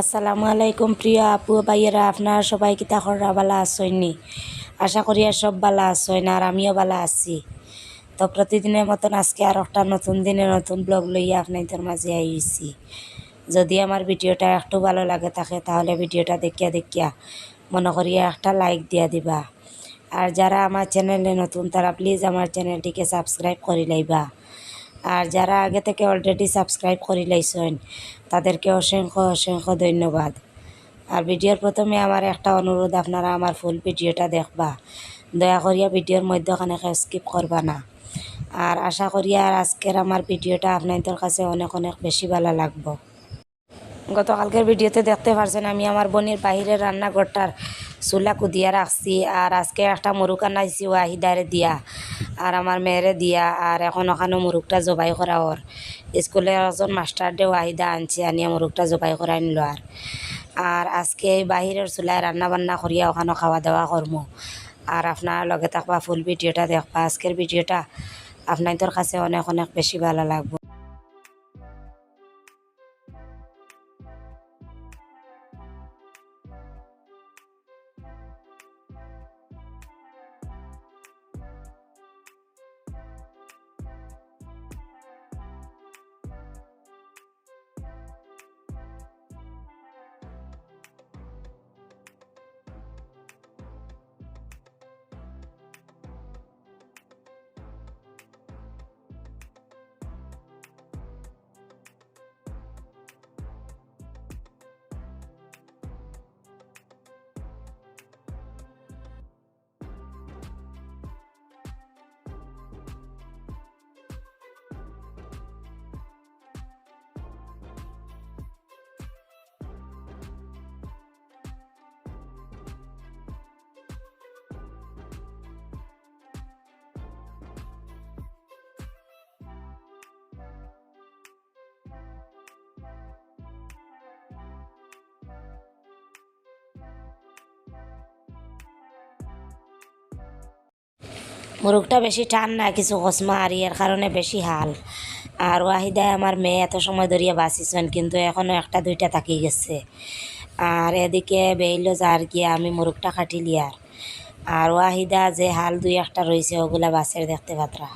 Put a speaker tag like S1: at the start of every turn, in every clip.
S1: আসসালামু আলাইকুম প্রিয় আপু ভাইয়েরা, আপনারা সবাই কিতা খররা বালা আসইনি আশা করি আর সব বালা আসইন আর আমিও বালা আছি। তো প্রতিদিনের মতন আজকে আর একটা নতুন দিনে নতুন ব্লগ লইয়া আপনাদের মাঝে আইছি। যদি আমার ভিডিওটা একটু ভালো লাগে থাকে, তাহলে ভিডিওটা দেখিয়া দেখিয়া মনে করিয়া একটা লাইক দিয়া দিবা। আর যারা আমার চ্যানেলে নতুন, তারা প্লিজ আমার চ্যানেলটিকে সাবস্ক্রাইব করে লাইবা। আর যারা আগে থেকে অলরেডি সাবস্ক্রাইব করে লাইছেন, তাদেরকে অসংখ্য অসংখ্য ধন্যবাদ। আর ভিডিওর প্রথমে আমার একটা অনুরোধ, আপনারা আমার ফুল ভিডিওটা দেখবা। দয়া করিয়া ভিডিওর মধ্যখানে স্কিপ করবা না। আর আশা করিয়া আর আজকের আমার ভিডিওটা আপনাদের কাছে অনেক অনেক বেশি ভালো লাগবো। গতকালকের ভিডিওতে দেখতে পারছেন আমি আমার বোনের বাহিরের রান্নাঘরটার চুলা কুদিয়া রাখছি, আর আজকে একটা মুরুক আনাইছি ওয়াহিদারে দিয়া, আর আমার মেয়েরে দিয়া, আর এখন ওখানে মুরুকটা জবাই করা ওর। স্কুলে একজন মাস্টার ডে ওয়াহিদা আনছি, আনিয়া মুরুকটা জবাই করাই নিল আর। আর আজকে এই বাহিরের চুলায় রান্না বান্না করিয়া ওখানে খাওয়া দাওয়া করমু। আর আপনার লগে থাকবা ফুল ভিডিওটা দেখবা। আজকের ভিডিওটা আপনাদের কাছে অনেক অনেক বেশি ভালো লাগবে। মুরগটা বেশি টান না, কিছু কসমা আর ইয়ার কারণে বেশি হাল। আর ওয়াহিদায় আমার মেয়ে এত সময় ধরিয়া বাঁচিছেন, কিন্তু এখনও একটা দুইটা থাকি গেছে। আর এদিকে বেইলো যার গিয়ে আমি মুরুখটা কাটিলি আর আর ওয়াহিদা যে হাল দুই একটা রয়েছে ওগুলা বাসের দেখতে পাত্রা।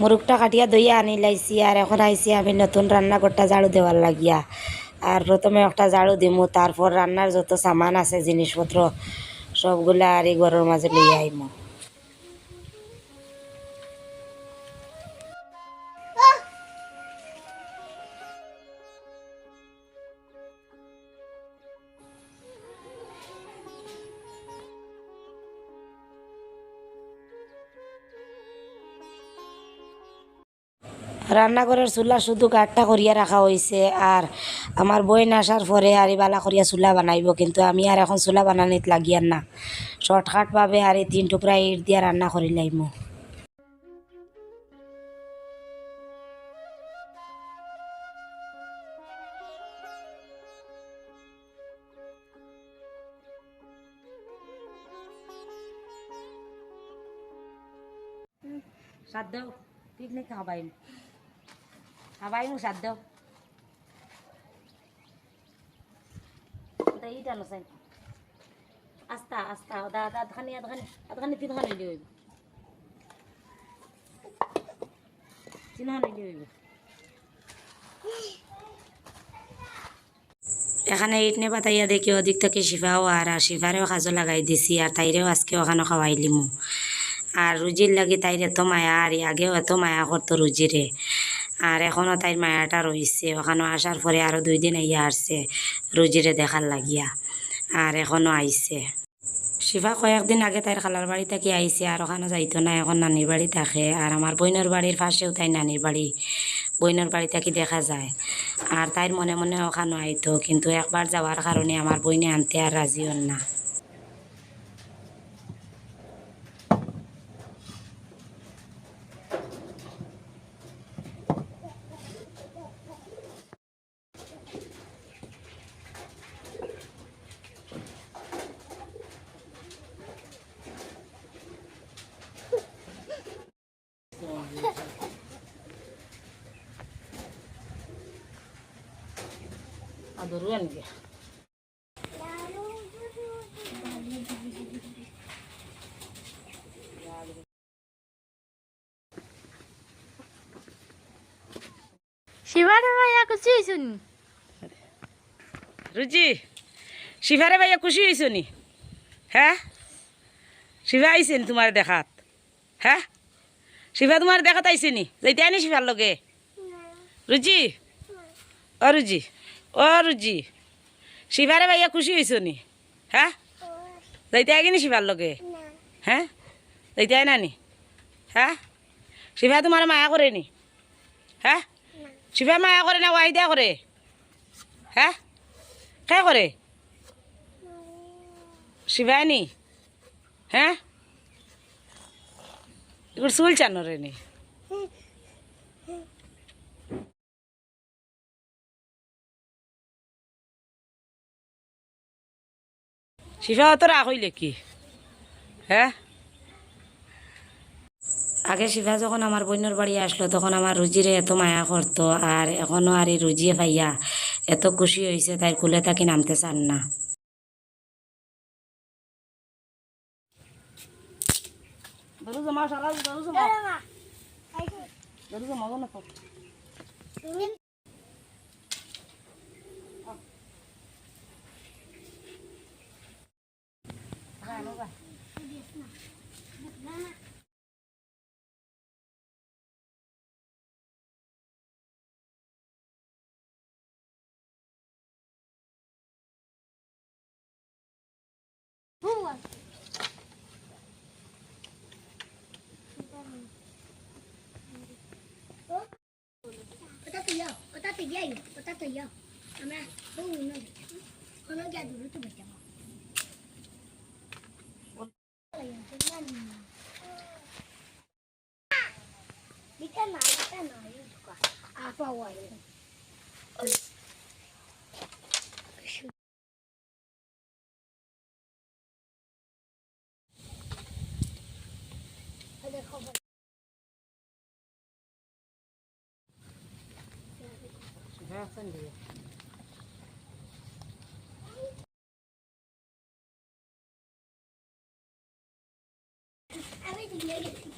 S1: মুরগটা কাটিয়া দইয়া আনি লাইছি আর এখন আইসি আমি নতুন রান্না রান্নাঘরটা ঝাড়ু দেওয়ার লাগিয়া। আর প্রথমে একটা ঝাড়ু দিমু, তারপর রান্নার যত সামান আছে, জিনিসপত্র, সবগুলা আর এই ঘরের মাঝে লইয়া আইমু। রান্নাঘরের চুলা শুধু কাঠটা করিয়া রাখা হয়েছে আর আমার বইন আসার পরে আর বালা করিয়া চুলা বানাইব, কিন্তু আমি আর এখন চুলা বানানিত লাগিয়ার না। শর্টকাটভাবে আর এই তিন টুকরা ইট দিয়া রান্না করি লাইমু। সাদ্দ পিকনিক খাবাইম খাবাইমু সাদ্দ ইট আনো চাই। এখানে ইট নে পাতাইয়া দেখি ওদিক থেকে শিফাও আর আর শিফারেও লাগাই দিছি আর তাইরেও আজকে ওখানে খাওয়াইলিমু আর রুজির লাগি তাইর এত মায়া আর আগেও এত মায়া করতো রুজিরে আর এখনও তাইর মায়াটা রয়েছে ওখানে আসার পরে আরও দুই দিন ইয়া আসছে, রুজিরে দেখার লাগিয়া। আর এখনও আইছে। শিফা কয়েকদিন আগে তাইর খালার বাড়ি থেকে আইছে, আর ওখানে যাইতো না, এখন নানির বাড়ি থাকে। আর আমার বইনের বাড়ির পাশেও তাই নানির বাড়ি, বইনের বাড়ি থেকে দেখা যায়। আর তাইর মনে মনে ওখানে আইতো, কিন্তু একবার যাওয়ার কারণে আমার বইনে আনতে আর রাজি হন না আদরু আনবে
S2: শিবারে ভাইয়া খুশি হয়েছুনি
S1: রুচি শিফারে ভাইয়া খুশি হয়েছ নি হ্যাঁ আইছে নি তোমার দেখাত? হ্যাঁ শিফা তোমার দেখাত আইছে নি যাইতে আনি শিফার লগে? রুচি ও রুচি ও রুচি শিফারে ভাইয়া খুশি হয়েছ নি হ্যাঁ যাইতে আগে নি শিফার লগে? হ্যাঁ যাইতে আয় নানি হ্যাঁ শিফা তোমার মায়া করে নি হ্যাঁ শিফা মায়া করে না ওয়াহিদা করে হ্যাঁ কে করে শিবানী হ্যাঁ এগুলো চুল রে নি শিফা অত রাগ হইলে কি? হ্যাঁ আগে শিফা যখন আমার বোনের বাড়ি আসলো তখন আমার রুজিরে এত মায়া করতো আর এখনও আর এই রুজিয়ে পাইয়া। এত খুশি হয়েছে তাই কুলে তাকে নামতে চান না। ধরু
S2: ahí, potato y yo. Mamá, tú y no. Cuando ya duro tú me llamo. Ah, ¿viste nada? ¿Viste nada? ¿Viste nada? ¿Viste nada? ¿Viste nada? Thank
S1: you.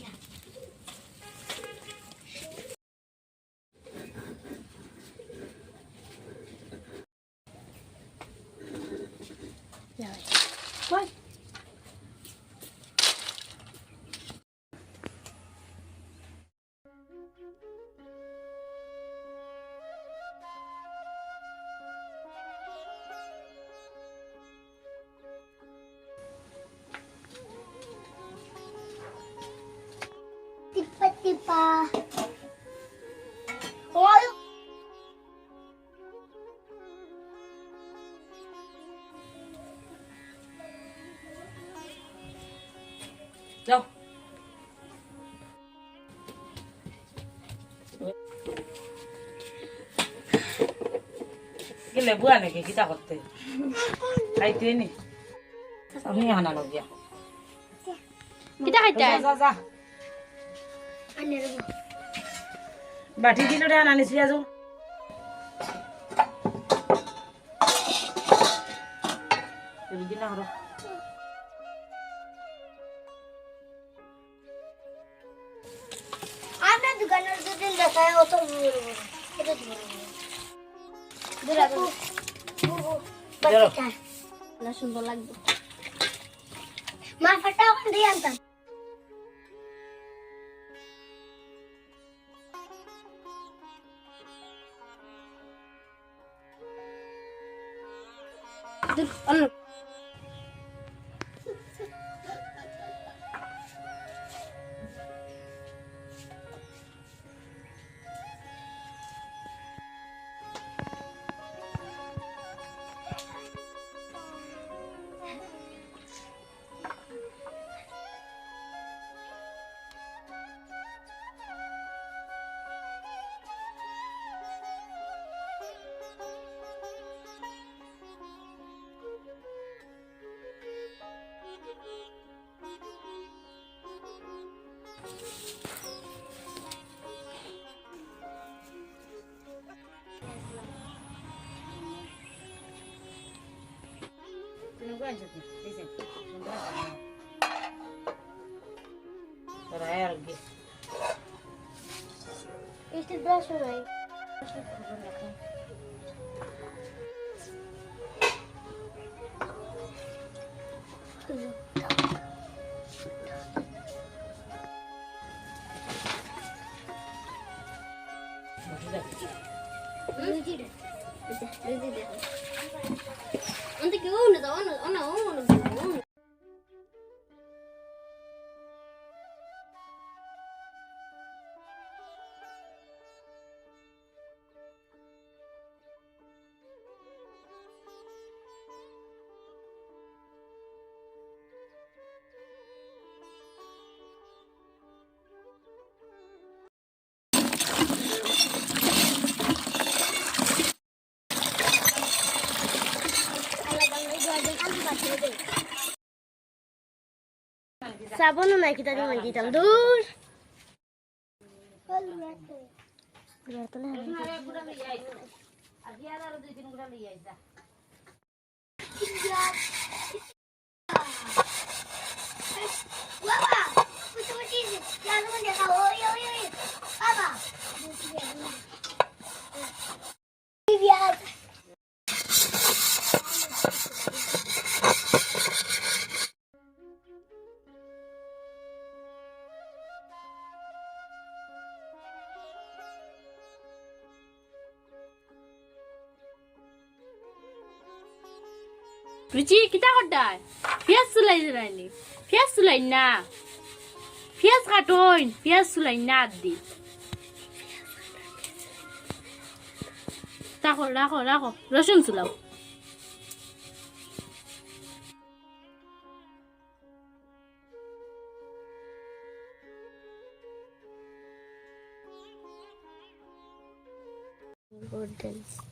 S1: গেলে বুয়া নাকি? কিতা করতে? খাইতে নি? আমি আনা লগিয়া
S3: কিতা খাইতা?
S1: যা যা যা।
S2: আনে রব
S1: বাটি দিলো রে যাও হরো
S2: না সুন্দর লাগবে মা ফাটা ওখান দিয়ে আনতাম
S1: Tiene
S2: este brazo নাই Antes que cứ nữa nó nữa. সাবনও নাই কি তাদের মাঝে দিতাম দূর।
S3: রুচি কিতা করতাই পিয়াজ চুলাই জরাইনি পিয়াজ চুলাই না পিয়াজ কাটইন পিয়াজ চুলাই না দি রাখো রাখো রাখো রসুন চুলাও
S2: চুপ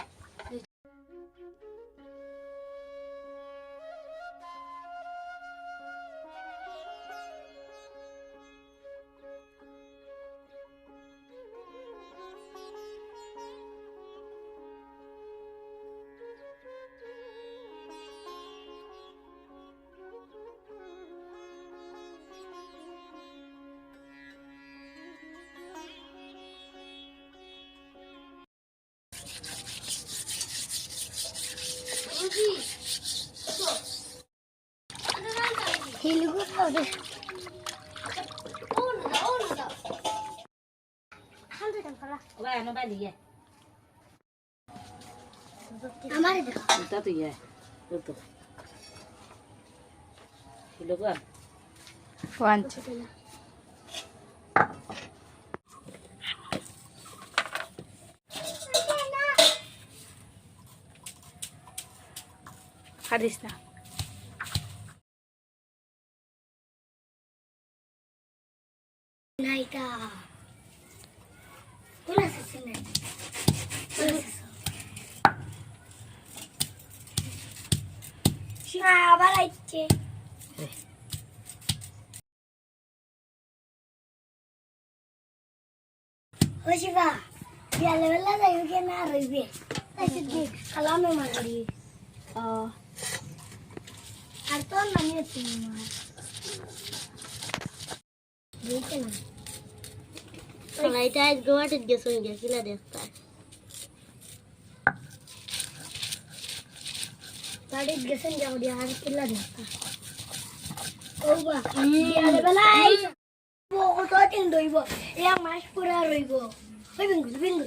S2: আমার
S1: এটা তো গা
S3: ওয়ান হারিস
S2: নাইকা কোলা সে নাই শিমা আবার আইছে ও শিবা বিয়ালে বেলা যাইবে কে না রইবে তাই কি খালামে মারি
S3: ও
S2: আর তোর নামে তুমি মার বুঝতে না
S3: সবাইটা আজ গোয়াতে গেছেন গেছিলা দেখতা
S2: বাড়ি গেছেন যাও দিয়া আর কিলা দেখতা ও বা বিয়ালে বেলা আই ও কত দিন রইব এক মাস পুরা রইব ওই বিঙ্গু বিঙ্গু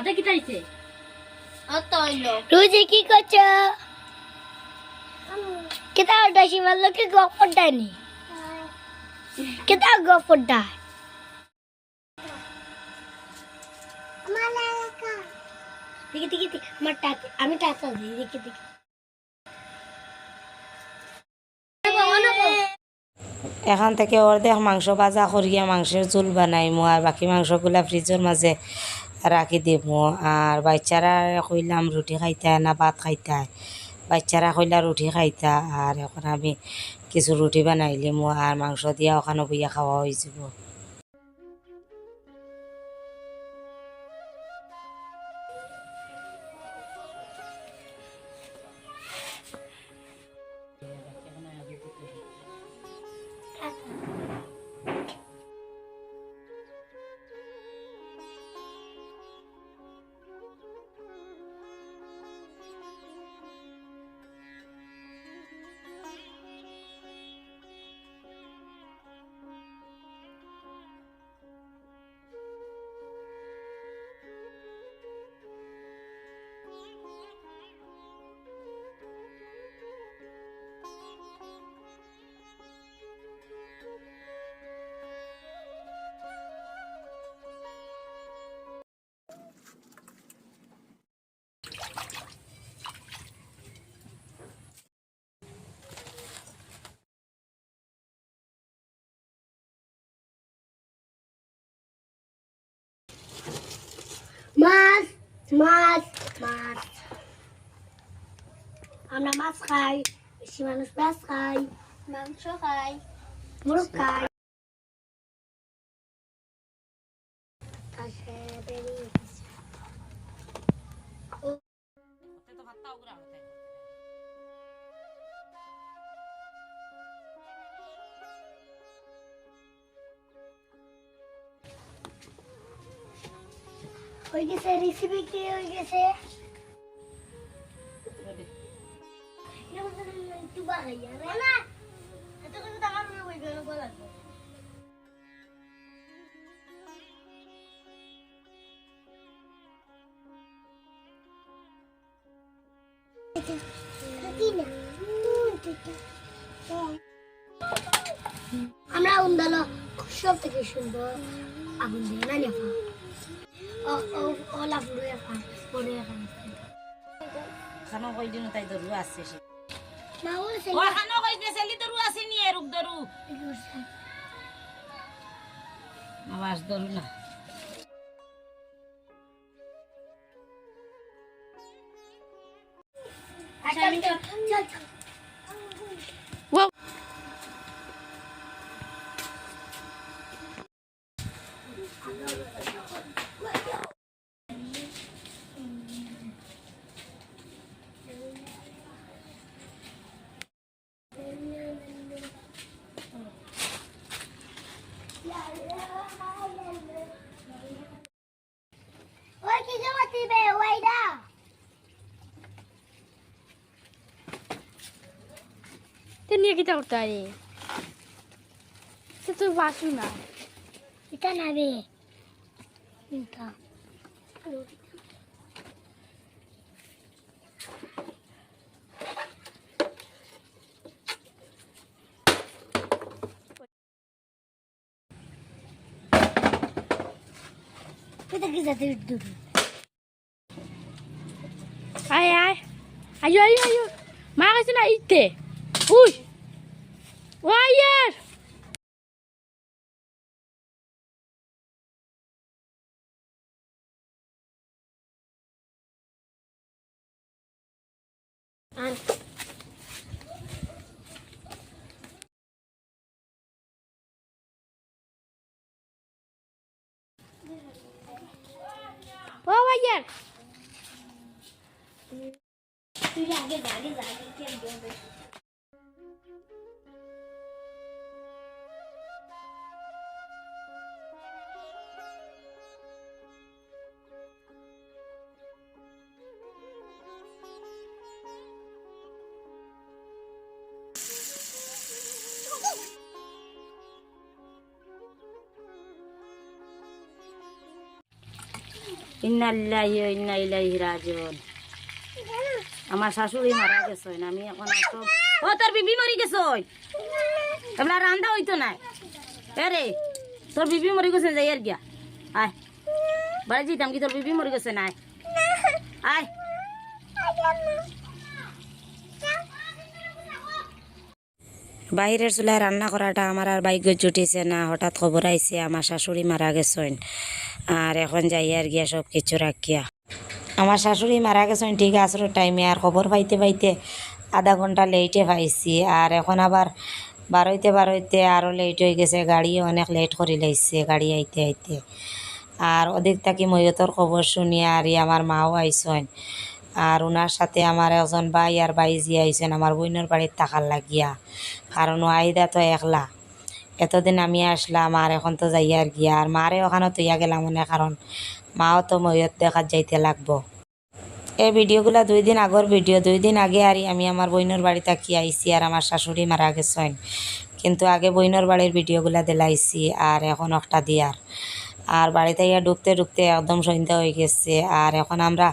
S3: হাতে কি চাইছে অত হইল
S2: রুজি কি করছ কেতা ওটা শিবার লোকে গপরটা নি কেতা গপরটা দেখি দেখি দেখি, আমার টাকা আমি টাকা দিই দেখি দেখি
S1: এখান থেকে অর্ধেক মাংস ভাজা করিয়া মাংসের ঝোল বানাইমু আর বাকি মাংসগুলা ফ্রিজের মাঝে রাখি দেব। আর বাচ্চারা কইলাম রুটি খাইতা না ভাত খাইতা বাচ্চারা কইলা রুটি খাইতা আর এখন আমি কিছু রুটি বানাইলিমু আর মাংস দিয়া ওখানে বইয়া খাওয়া হয়ে যাব।
S2: Mas, mas, mas. Am namaz chai, Shimon Bas chai, Mamsho chai, Muruk chai. হয়ে গেছে রেসিপি কি হয়ে গেছে আমরা আগুন সব থেকে সুন্দর আগুন দিয়ে
S1: কই দিন তাই দরু আছে সে।
S2: না ও সে
S1: ও খানো কই দে সেলি দরু আছে নি এরুক দরু আওয়াজ দরু না।
S2: আচ্ছা চল চল চল
S3: Wow.
S2: ওই কি জমা দিবে ওইডা
S3: তো নিয়ে কিতা করতে পারি সে তো বাসু না
S2: এটা নাবে এটা Kita kita tidur.
S3: আয় আয় আয়ো আয়ো আয়ো মা কাছে না ইতে উই ও
S2: দেবে
S1: ইন্না ইলাইহি রাজিউন। আমার শাশুড়ি মারা গেছে আমি এখন সব ও, তোর বিবি মরি গেছে এবলা রান্দা হইতো না এরে তোর বিবি মরি গেছে যাই আর গিয়া। আয়, বাড়ি যেতাম কি তোর বিবি মরি গেছে না আয়। বাইরের চুলায় রান্না করাটা আমার আর বাইক জুটিছে না, হঠাৎ খবর আইছে আমার শাশুড়ি মারা গেছেন। আর এখন যাই আর গিয়া সব কিছু রাখিয়া। আমার শাশুড়ি মারা গেছেন, ঠিক আসর টাইমে আর খবর পাইতে পাইতে আধা ঘণ্টা লেটে পাইছি। আর এখন আবার বারোইতে বারোইতে আরও লেট হয়ে গেছে, গাড়ি অনেক লেট করে লাইছে, গাড়ি আইতে আইতে। আর অধিক থাকি ময়তর খবর শুনি আর আমার মাও আইসন। আর ওনার সাথে আমার একজন ভাই আর বাইজি আইসেন, আমার বোনের বাড়ির টাকার লাগিয়া। কারণ আইদা তো একলা। এতদিন আমি আসলাম, আর এখন তো যাই আর গিয়া, আর মারে ওখানে তুইয়া গেলাম মনে কারণ মাও তো ময়ত দেখাত যাইতে লাগবো। এই ভিডিওগুলা দুই দিন আগর ভিডিও, দুই দিন আগে আর আমি আমার বইনের বাড়ি থাকি আইছি, আর আমার শাশুড়ি মারা গেছেন। কিন্তু আগে বইনের বাড়ির ভিডিওগুলা দিলাইছি, আর এখন একটা দিয়ার। আর বাড়িতে ইয়া ঢুকতে ঢুকতে একদম সন্ধ্যা হয়ে গেছে, আর এখন আমরা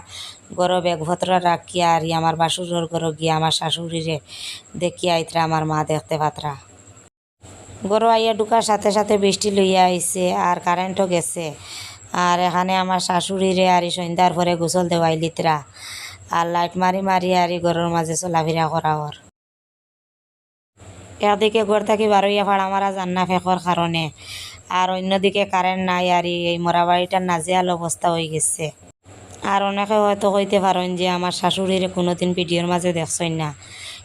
S1: গরো ব্যাগপত্র রাখি আর আমার বাসুরের গরো গিয়ে আমার শাশুড়িরে দেখি আইতরা, আমার মা দেখতে পাত্রা। গরু আইয়া ঢুকার সাথে সাথে বৃষ্টি লইয়া আইছে আর কারেন্টও গেছে। আর এখানে আমার শাশুড়িরে আর সন্ধ্যার পরে গোসল দেওয়াই লিতরা। আর লাইট মারি মারি আর ঘরের মাঝে চলাফেরা করা ওর। একদিকে ঘর থাকি বারোইয়া ফাড়া মারা জান্না ফেকর কারণে। আর অন্যদিকে কারেন্ট নাই আর এই মরা নাজিয়াল অবস্থা হয়ে গেছে। আর অনেকে হয়তো কইতে পারেন যে আমার শাশুড়ির কোনোদিন ভিডিওর মাঝে দেখছই না।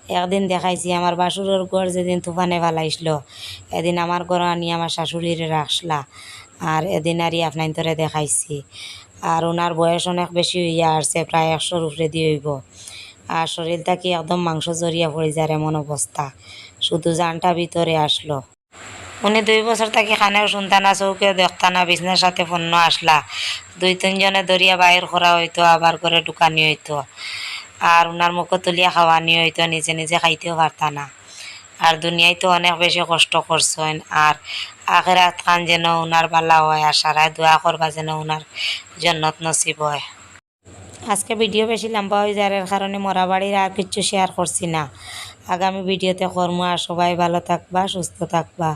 S1: একদিন দেখাইছি আমার বাসুরের ঘর যেদিন তুফানে ফালাইছিল, এদিন আমার ঘর আনি আমার শাশুড়ির রাখলা আর এদিন আরই আপনার তোরে দেখাইছি। আর ওনার বয়স অনেক বেশি হইয়া আসছে, প্রায় একশোর উপরে দিয়ে হইব। আর শরীরটা কি একদম মাংস জড়িয়া পড়ে যায় এমন অবস্থা, শুধু জানটা ভিতরে আসলো। উনি দুই বছর থাকি খানেও শুনতা না, চৌকেও দেখতা না, বিছনার সাথে পণ্য আসলা। দুই তিনজনে দরিয়া বাইর করা হইতো, আবার করে ঢুকানি হইতো। আর উনার মুখে তুলিয়া খাওয়ানি হইতো নিজে নিজে খাইতেও পারতা না। আর দুনিয়ায় তো অনেক বেশি কষ্ট করছেন আর আখেরাত খান যেন ওনার বালা হয় আর সারায় দোয়া করবা যেন উনার জন্নত নসিব হয়। আজকে ভিডিও বেশি লম্বা হয়ে যাওয়ার কারণে মরা বাড়ির আর কিচ্ছু শেয়ার করছি না। আগামী ভিডিওতে কর্ম আর সবাই ভালো থাকবা, সুস্থ থাকবা।